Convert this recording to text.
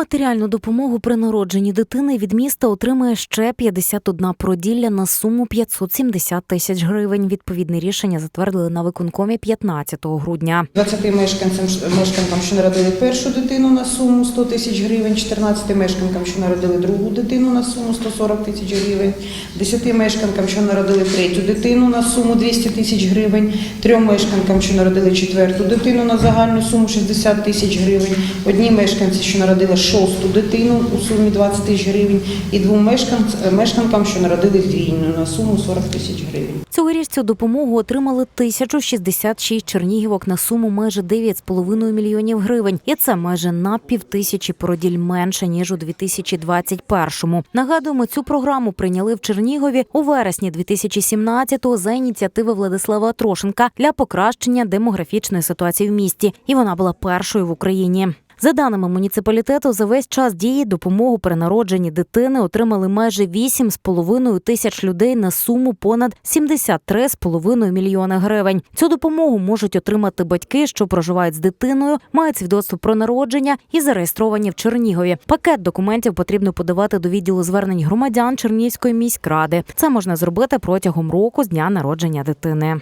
Матеріальну допомогу при народженні дитини від міста отримає ще 51 проділля на суму 570 тисяч гривень. Відповідне рішення затвердили на виконкомі 15 грудня. 20 мешканцям мешканкам, що народили першу дитину на суму 100 тисяч гривень, 14 мешканкам, що народили другу дитину на суму 140 тисяч гривень, 10 мешканкам, що народили третю дитину на суму 200 тисяч гривень, трьом мешканкам, що народили четверту дитину на загальну суму 60 тисяч гривень, одній мешканці, що народила шосту дитину у сумі 20 тисяч гривень, і двом мешканкам, що народили двійню на суму 40 тисяч гривень. Цьогоріч цю допомогу отримали 1066 чернігівок на суму майже 9,5 мільйонів гривень. І це майже на півтисячі породіль менше ніж у 2021-му. Нагадуємо, цю програму прийняли в Чернігові у вересні 2017-го за ініціативи Владислава Трошенка для покращення демографічної ситуації в місті. І вона була першою в Україні. За даними муніципалітету, за весь час дії допомогу при народженні дитини отримали майже 8,5 тисяч людей на суму понад 73,5 мільйони гривень. Цю допомогу можуть отримати батьки, що проживають з дитиною, мають свідоцтво про народження і зареєстровані в Чернігові. Пакет документів потрібно подавати до відділу звернень громадян Чернігівської міськради. Це можна зробити протягом року з дня народження дитини.